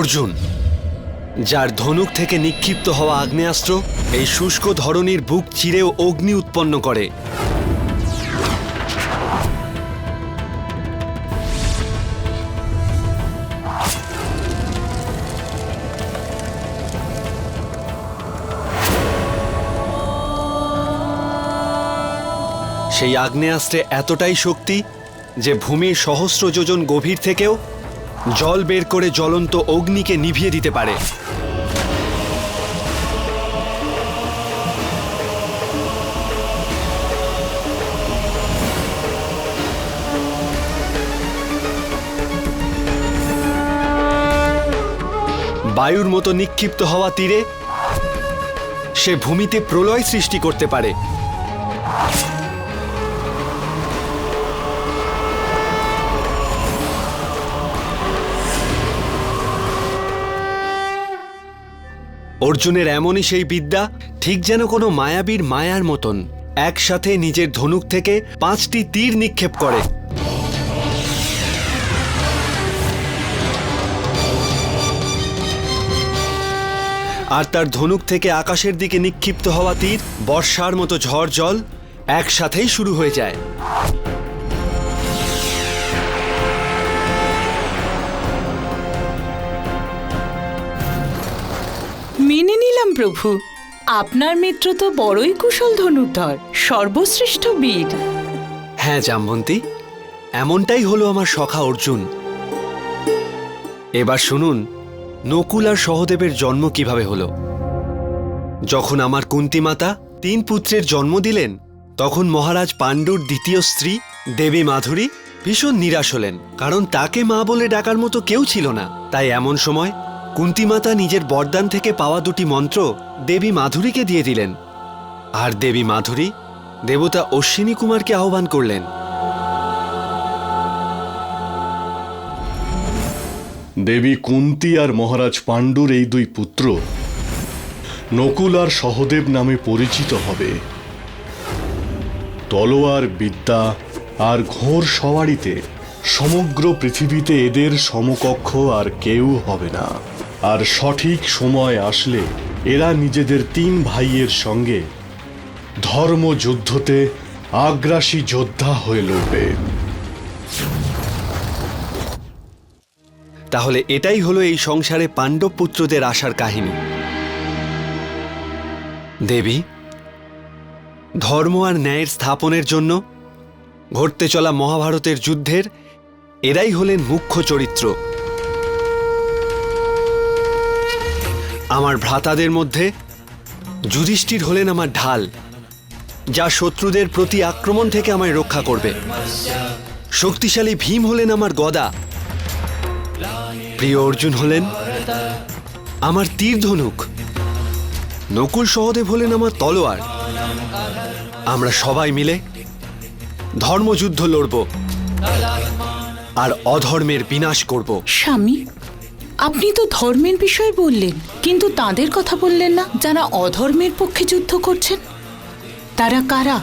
অর্জুন, যার ধনুক থেকে নিক্ষিপ্ত হওয়া আগ্নেয়াস্ত্র এই শুষ্ক ধরনীর বুক চিরেও অগ্নি উৎপন্ন করে। সেই আগ্নেয়াস্ত্রে এতটাই শক্তি যে ভূমির সহস্র যোজন গভীর থেকেও জল বের করে জ্বলন্ত অগ্নিকে নিভিয়ে দিতে পারে। বায়ুর মতো নিক্ষিপ্ত হওয়া তীরে সে ভূমিতে প্রলয় সৃষ্টি করতে পারে। অর্জুনের এমনই সেই বিদ্যা, ঠিক যেন কোনো মায়াবীর মায়ার মতন, একসাথে নিজের ধনুক থেকে পাঁচটি তীর নিক্ষেপ করে। আর তার ধনুক থেকে আকাশের দিকে নিক্ষিপ্ত হওয়া তীর, বর্ষার মতো ঝড় জল, একসাথেই শুরু হয়ে যায়। নিলাম প্রভু। আপনার মিত্র তো বড়ই কুশল ধনুর্ধর, সর্বশ্রেষ্ঠ বীর। হ্যাঁ জামবন্তী, এমনটাই হলো আমার সখা অর্জুন। এবার শুনুন, নকুল আর সহদেবের জন্ম কীভাবে হলো? যখন আমার কুন্তি মাতা তিন পুত্রের জন্ম দিলেন, তখন মহারাজ পাণ্ডুর দ্বিতীয় স্ত্রী, দেবী মাধুরী, ভীষণ নিরাশ হলেন, কারণ তাকে মা বলে ডাকার মতো কেউ ছিল না। তাই এমন সময় কুন্তি মাতা নিজের বরদান থেকে পাওয়া দুটি মন্ত্র দেবী মাধুরীকে দিয়ে দিলেন। আর দেবী মাধুরী দেবতা অশ্বিনী কুমারকে আহ্বান করলেন। দেবী কুন্তি আর মহারাজ পাণ্ডুর এই দুই পুত্র নকুল আর সহদেব নামে পরিচিত হবে। তলোয়ার, বিদ্যা আর ঘোর সওয়ারিতে সমগ্র পৃথিবীতে এদের সমকক্ষ আর কেউ হবে না। আর সঠিক সময় আসলে এরা নিজেদের তিন ভাইয়ের সঙ্গে ধর্মযুদ্ধতে আগ্রাসী যোদ্ধা হয়ে লড়বে। তাহলে এটাই হলো এই সংসারে পাণ্ডব পুত্রদের আসার কাহিনী। দেবী, ধর্ম আর ন্যায়ের স্থাপনের জন্য ঘটতে চলা মহাভারতের যুদ্ধের এরাই হলেন মুখ্য চরিত্র। আমার ভ্রাতাদের মধ্যে যুধিষ্ঠির হলেন আমার ঢাল, যা শত্রুদের প্রতি আক্রমণ থেকে আমায় রক্ষা করবে। শক্তিশালী ভীম হলেন আমার গদা। প্রিয় অর্জুন হলেন আমার তীর ধনুক নকুল সহদেব হলেন আমার তলোয়ার। আমরা সবাই মিলে ধর্মযুদ্ধ লড়ব আর অধর্মের বিনাশ করব। স্বামী আপনি তো ধর্মের বিষয়ে বললেন, কিন্তু তাদের কথা বললেন না যারা অধর্মের পক্ষে যুদ্ধ করছেন? তারা কারা?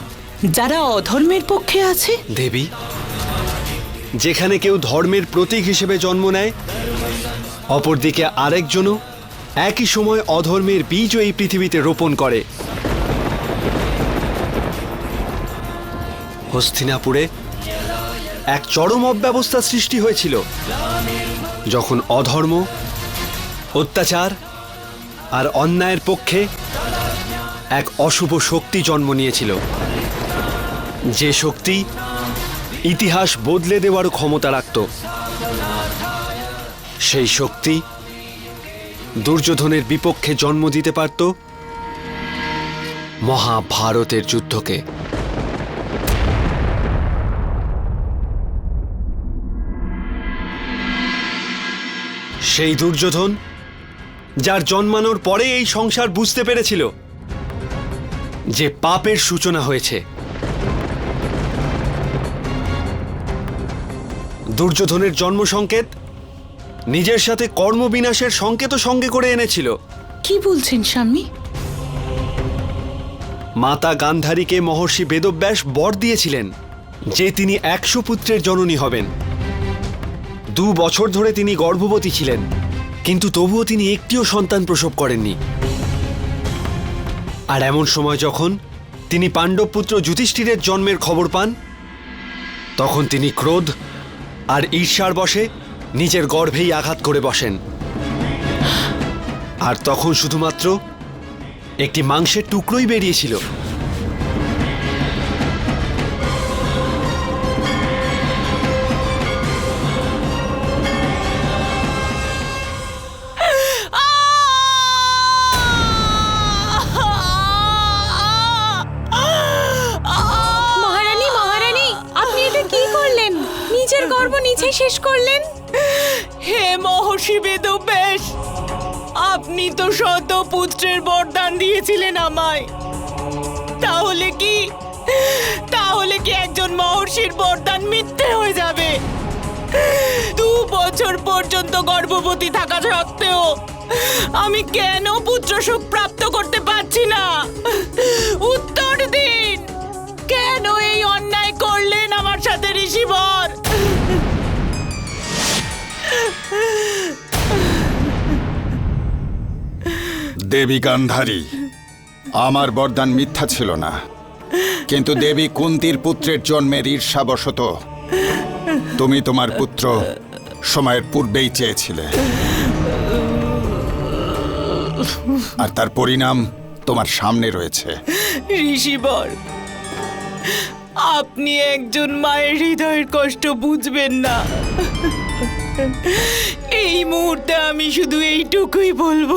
যারা অধর্মের পক্ষে আছে? দেবী, যেখানে কেউ ধর্মের প্রতীক হিসেবে জন্ম নেয়, অপরদিকে আরেকজনও একই সময় অধর্মের বীজও এই পৃথিবীতে রোপণ করে। হস্তিনাপুরে এক চরম অব্যবস্থা সৃষ্টি হয়েছিল। যখন অধর্ম, অত্যাচার আর অন্যায়ের পক্ষে এক অশুভ শক্তি জন্ম নিয়েছিল। যে শক্তি ইতিহাস বদলে দেওয়ারও ক্ষমতা রাখত, সেই শক্তি দুর্যোধনের বিপক্ষে জন্ম দিতে পারত মহাভারতের যুদ্ধকে। সেই দুর্যোধন যার জন্মানোর পরে এই সংসার বুঝতে পেরেছিল যে পাপের সূচনা হয়েছে। দুর্যোধনের জন্ম সংকেত নিজের সাথে কর্মবিনাশের সংকেতও সঙ্গে করে এনেছিল। কি বলছেন স্বামী? মাতা গান্ধারীকে মহর্ষি বেদব্যাস বর দিয়েছিলেন যে তিনি একশো পুত্রের জননী হবেন। দু বছর ধরে তিনি গর্ভবতী ছিলেন, কিন্তু তবুও তিনি একটিও সন্তান প্রসব করেননি। আর এমন সময় যখন তিনি পাণ্ডব পুত্র যুধিষ্ঠিরের জন্মের খবর পান, তখন তিনি ক্রোধ আর ঈর্ষার বশে নিজের গর্ভেই আঘাত করে বসেন। আর তখন শুধুমাত্র একটি মাংসের টুকরোই বেরিয়েছিল। শেষ করলেন, হে মহর্ষি বেদব্যাস, আপনি তো শত পুত্রের বরদান দিয়েছিলেন আমায়। তাহলে কি তাহলে কি একজন মহর্ষির বরদান মিথ্যে হয়ে যাবে? দু বছর পর্যন্ত গর্ভবতী থাকা সত্ত্বেও আমি কেন পুত্র সুখ প্রাপ্ত করতে পারছি না? উত্তর দিন, কেন এই অন্যায় করলেন আমার সাথে ঋষিবর? দেবী গান্ধারী। আমার বরদান মিথ্যা ছিল না। কিন্তু দেবী কুন্তির পুত্রের জন্মের ঈর্ষাবশত তুমি তোমার পুত্র সময়ের পূর্বেই চেয়েছিলে। আর তার পরিণাম তোমার সামনে রয়েছে। ঋষিবর, আপনি একজন মায়ের হৃদয়ের কষ্ট বুঝবেন না। এই মুহূর্তে আমি শুধু এইটুকুই বলব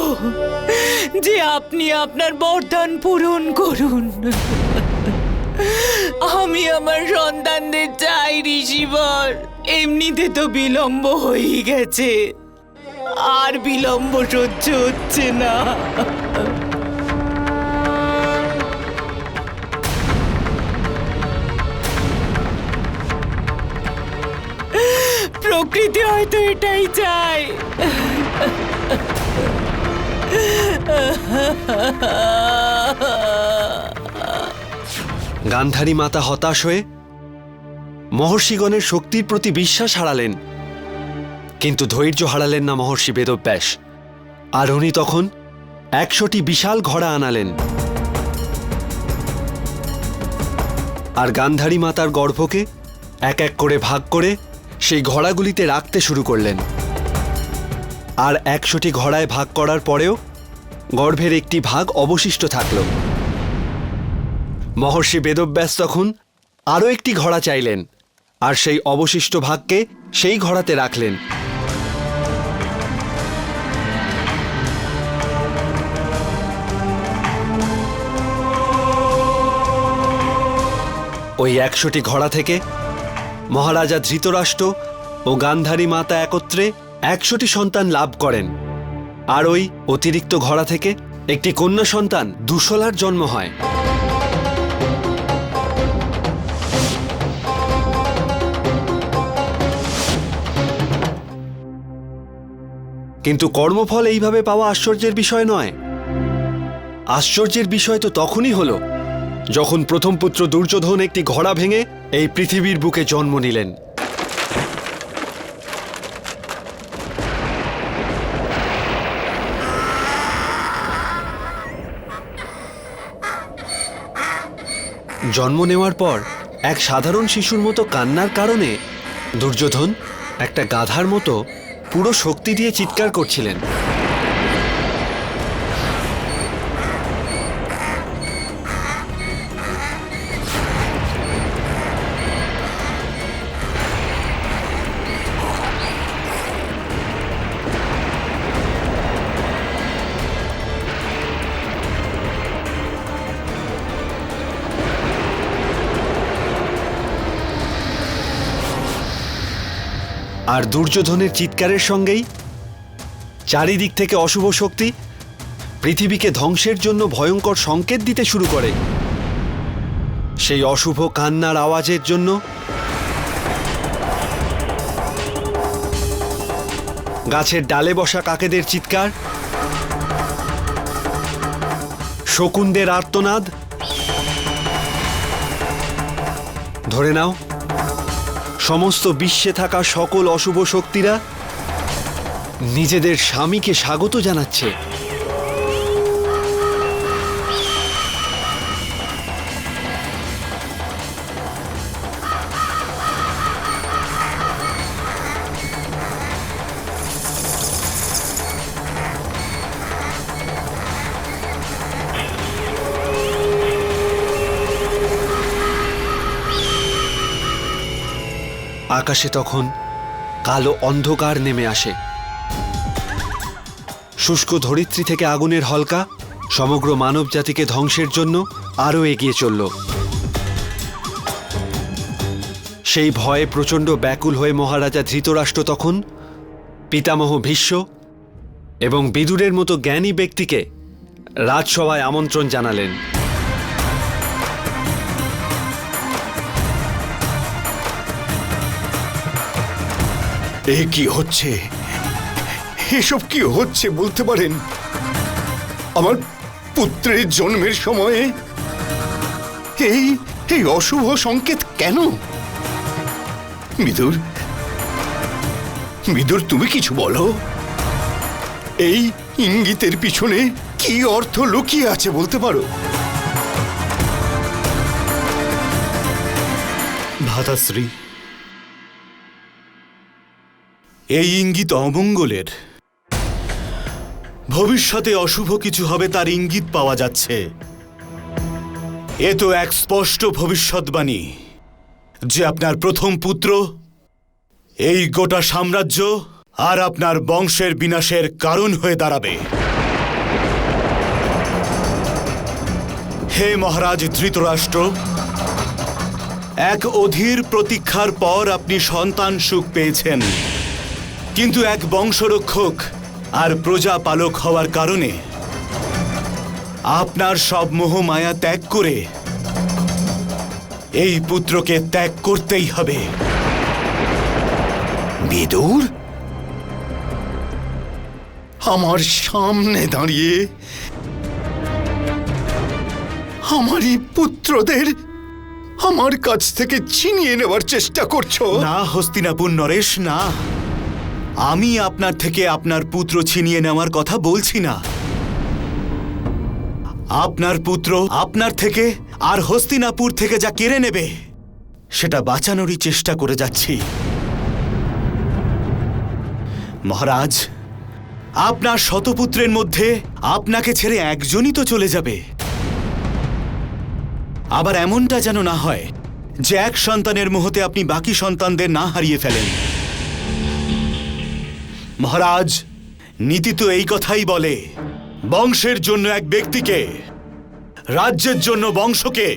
যে আপনি আপনার বরদান পূরণ করুন। আমি আমার সন্তানদের চাই, ঋষিবর। এমনিতে তো বিলম্ব হয়ে গেছে। আর বিলম্ব সহ্য হচ্ছে না। প্রকৃতি হয়তো এটাই চায়। গান্ধারী মাতা হতাশ হয়ে মহর্ষিগণের শক্তির প্রতি বিশ্বাস হারালেন। কিন্তু ধৈর্য হারালেন না মহর্ষি বেদব্যাস। আর উনি তখন একশোটি বিশাল ঘোড়া আনালেন। আর গান্ধারী মাতার গর্ভকে এক এক করে ভাগ করে সেই ঘোড়াগুলিতে রাখতে শুরু করলেন। আর একশোটি ঘোড়ায় ভাগ করার পরেও গর্ভের একটি ভাগ অবশিষ্ট থাকল। মহর্ষি বেদব্যাস তখন আরও একটি ঘোড়া চাইলেন, আর সেই অবশিষ্ট ভাগকে সেই ঘোড়াতে রাখলেন। ওই একশোটি ঘোড়া থেকে মহারাজা ধৃতরাষ্ট্র ও গান্ধারী মাতা একত্রে একশোটি সন্তান লাভ করেন। আর ওই অতিরিক্ত ঘোড়া থেকে একটি কন্যা সন্তান দুশলার জন্ম হয়। কিন্তু কর্মফল এইভাবে পাওয়া আশ্চর্যের বিষয় নয়। আশ্চর্যের বিষয় তো তখনই হলো যখন প্রথম পুত্র দুর্যোধন একটি ঘোড়া ভেঙে এই পৃথিবীর বুকে জন্ম নিলেন। জন্ম নেওয়ার পর এক সাধারণ শিশুর মতো কান্নার কারণে দুর্যোধন একটা গাধার মতো পুরো শক্তি দিয়ে চিৎকার করছিলেন। আর দুর্যোধনের চিৎকারের সঙ্গেই চারিদিক থেকে অশুভ শক্তি পৃথিবীকে ধ্বংসের জন্য ভয়ঙ্কর সংকেত দিতে শুরু করে। সেই অশুভ কান্নার আওয়াজের জন্য গাছের ডালে বসা কাকেদের চিৎকার, শকুনদের আর্তনাদ। ধরে নাও সমস্ত বিশ্বে থাকা সকল অশুভ শক্তিরা নিজেদের স্বামীকে স্বাগত জানাচ্ছে। আকাশে তখন কালো অন্ধকার নেমে আসে। শুষ্ক ধরিত্রী থেকে আগুনের হলকা, সমগ্র মানব জাতিকে ধ্বংসের জন্য আরও এগিয়ে চলল। সেই ভয়ে প্রচণ্ড ব্যাকুল হয়ে মহারাজা ধৃতরাষ্ট্র তখন পিতামহ ভীষ্ম এবং বিদুরের মতো জ্ঞানী ব্যক্তিকে রাজসভায় আমন্ত্রণ জানালেন। এ কি হচ্ছে? এসব কি হচ্ছে বলতে পারেন? আমার পুত্রের জন্মের সময়ে এই এই অশুভ সংকেত কেন? বিদুর বিদুর, তুমি কিছু বলো। এই ইঙ্গিতের পিছনে কি অর্থ লুকিয়ে আছে বলতে পারো? ভাতাশ্রী এই ইঙ্গিত অমঙ্গলের। ভবিষ্যতে অশুভ কিছু হবে তার ইঙ্গিত পাওয়া যাচ্ছে। এ তো এক স্পষ্ট ভবিষ্যৎবাণী যে আপনার প্রথম পুত্র, এই গোটা সাম্রাজ্য আর আপনার বংশের বিনাশের কারণ হয়ে দাঁড়াবে। হে মহারাজ ধৃতরাষ্ট্র, এক অধীর প্রতীক্ষার পর আপনি সন্তান সুখ পেয়েছেন। কিন্তু এক বংশরক্ষক আর প্রজাপালক হওয়ার কারণে আপনার সব মোহ মায়া ত্যাগ করে এই পুত্রকে ত্যাগ করতেই হবে। বিদুর? আমার সামনে দাঁড়িয়ে আমারই পুত্রদের আমার কাছ থেকে ছিনিয়ে নেওয়ার চেষ্টা করছ। না হস্তিনাপুর নরেশ না। আমি আপনার থেকে আপনার পুত্র ছিনিয়ে নেওয়ার কথা বলছি না। আপনার পুত্র আপনার থেকে আর হস্তিনাপুর থেকে যা কেড়ে নেবে, সেটা বাঁচানোরই চেষ্টা করে যাচ্ছি। মহারাজ, আপনার শতপুত্রের মধ্যে আপনাকে ছেড়ে একজনই তো চলে যাবে। আবার এমনটা যেন না হয় যে এক সন্তানের মুহূর্তে আপনি বাকি সন্তানদের না হারিয়ে ফেলেন। মহারাজ, নীতি তো এই কথাই বলে, বংশের জন্য এক ব্যক্তিকে, রাজ্যের জন্য বংশকে,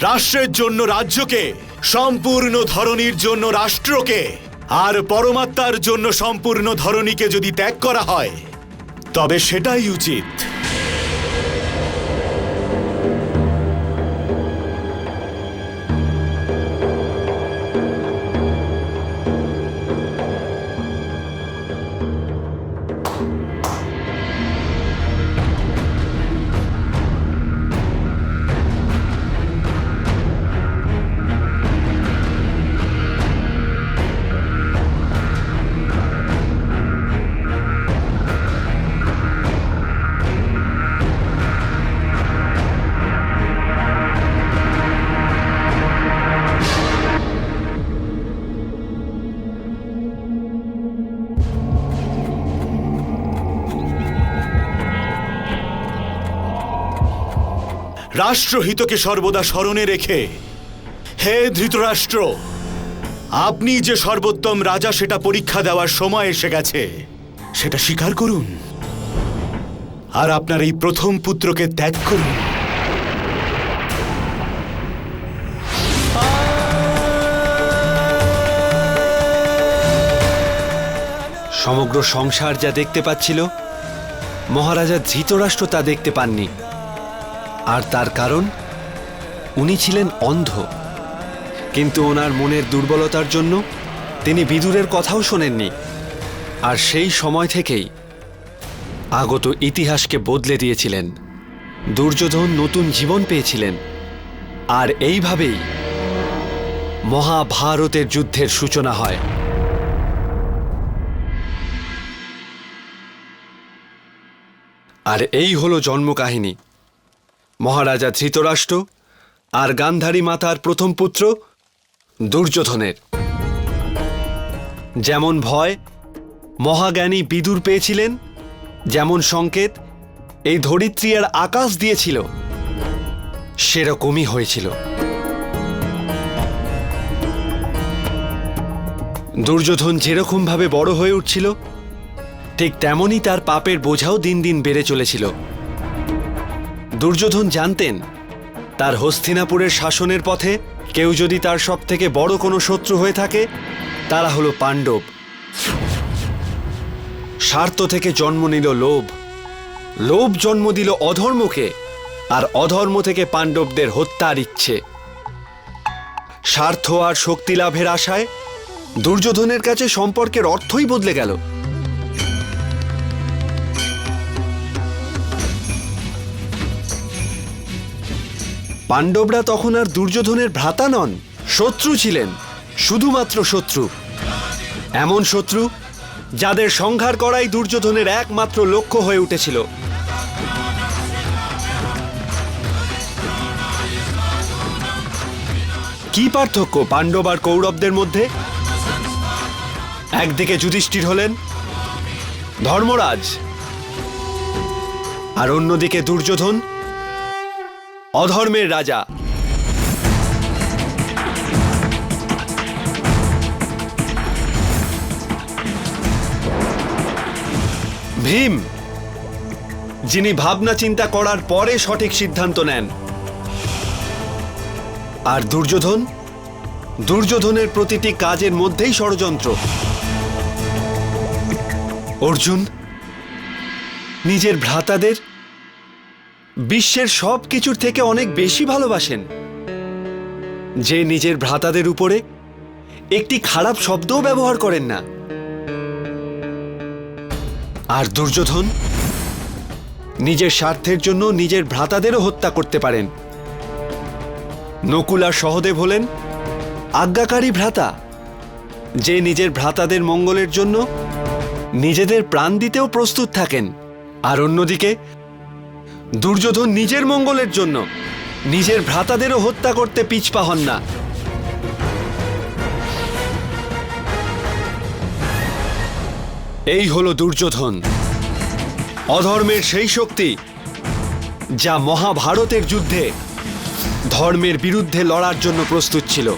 রাষ্ট্রের জন্য রাজ্যকে, সম্পূর্ণ ধরনীর জন্য রাষ্ট্রকে, আর পরমাত্মার জন্য সম্পূর্ণ ধরনীকে যদি ত্যাগ করা হয়, তবে সেটাই উচিত। রাষ্ট্রহিতকে সর্বদা স্মরণে রেখে, হে ধৃতরাষ্ট্র, আপনি যে সর্বোত্তম রাজা সেটা পরীক্ষা দেওয়ার সময় এসে গেছে, সেটা স্বীকার করুন। আর আপনার এই প্রথম পুত্রকে ত্যাগ করুন। সমগ্র সংসার যা দেখতে পাচ্ছিল, মহারাজা ধৃতরাষ্ট্র তা দেখতে পাননি। আর তার কারণ, উনি ছিলেন অন্ধ। কিন্তু ওনার মনের দুর্বলতার জন্য তিনি বিদুরের কথাও শোনেননি। আর সেই সময় থেকেই আগত ইতিহাসকে বদলে দিয়েছিলেন। দুর্যোধন নতুন জীবন পেয়েছিলেন। আর এইভাবেই মহাভারতের যুদ্ধের সূচনা হয়। আর এই হলো জন্মকাহিনী। মহারাজা ধৃতরাষ্ট্র আর গান্ধারী মাতার প্রথম পুত্র দুর্যোধনের। যেমন ভয়, মহাজ্ঞানী বিদুর পেয়েছিলেন, যেমন সংকেত, এই ধরিত্রী আর আকাশ দিয়েছিল, সেরকমই হয়েছিল। দুর্যোধন যেরকমভাবে বড় হয়ে উঠছিল, ঠিক তেমনই তার পাপের বোঝাও দিন দিন বেড়ে চলেছিল। দুর্যোধন জানতেন, তার হস্তিনাপুরের শাসনের পথে কেউ যদি তার সব থেকে বড় কোনো শত্রু হয়ে থাকে, তারা হলো পাণ্ডব। স্বার্থ থেকে জন্ম নিল লোভ। লোভ জন্ম দিল অধর্মকে, আর অধর্ম থেকে পাণ্ডবদের হত্যার ইচ্ছে। স্বার্থ আর শক্তি লাভের আশায় দুর্যোধনের কাছে সম্পর্কের অর্থই বদলে গেল। পাণ্ডবরা তখন আর দুর্যোধনের ভ্রাতা নন, শত্রু ছিলেন, শুধুমাত্র শত্রু। এমন শত্রু যাদের সংহার করাই দুর্যোধনের একমাত্র লক্ষ্য হয়ে উঠেছিল। কি পার্থক্য পাণ্ডব আর কৌরবদের মধ্যে? একদিকে যুধিষ্ঠির হলেন, ধর্মরাজ, আর অন্যদিকে দুর্যোধন অধর্মের রাজা। ভীম, যিনি ভাবনা চিন্তা করার পরে সঠিক সিদ্ধান্ত নেন। আর দুর্যোধন? দুর্যোধনের প্রতিটি কাজের মধ্যেই ষড়যন্ত্র। অর্জুন, নিজের ভ্রাতাদের বিশ্বের সব কিছুর থেকে অনেক বেশি ভালোবাসেন। যে নিজের ভ্রাতাদের উপরে একটি খারাপ শব্দও ব্যবহার করেন না। আর দুর্যোধন নিজের স্বার্থের জন্য নিজের ভ্রাতাদেরও হত্যা করতে পারেন। নকুল আর সহদেব হলেন আজ্ঞাকারী ভ্রাতা, যে নিজের ভ্রাতাদের মঙ্গলের জন্য নিজেদের প্রাণ দিতেও প্রস্তুত থাকেন। আর অন্যদিকে দুর্যোধন নিজের মঙ্গলের জন্য নিজের ভ্রাতাদেরও হত্যা করতে পিছপা হন না। এই হলো দুর্যোধন। অধর্মের সেই শক্তি যা মহাভারতের যুদ্ধে ধর্মের বিরুদ্ধে লড়ার জন্য প্রস্তুত ছিল।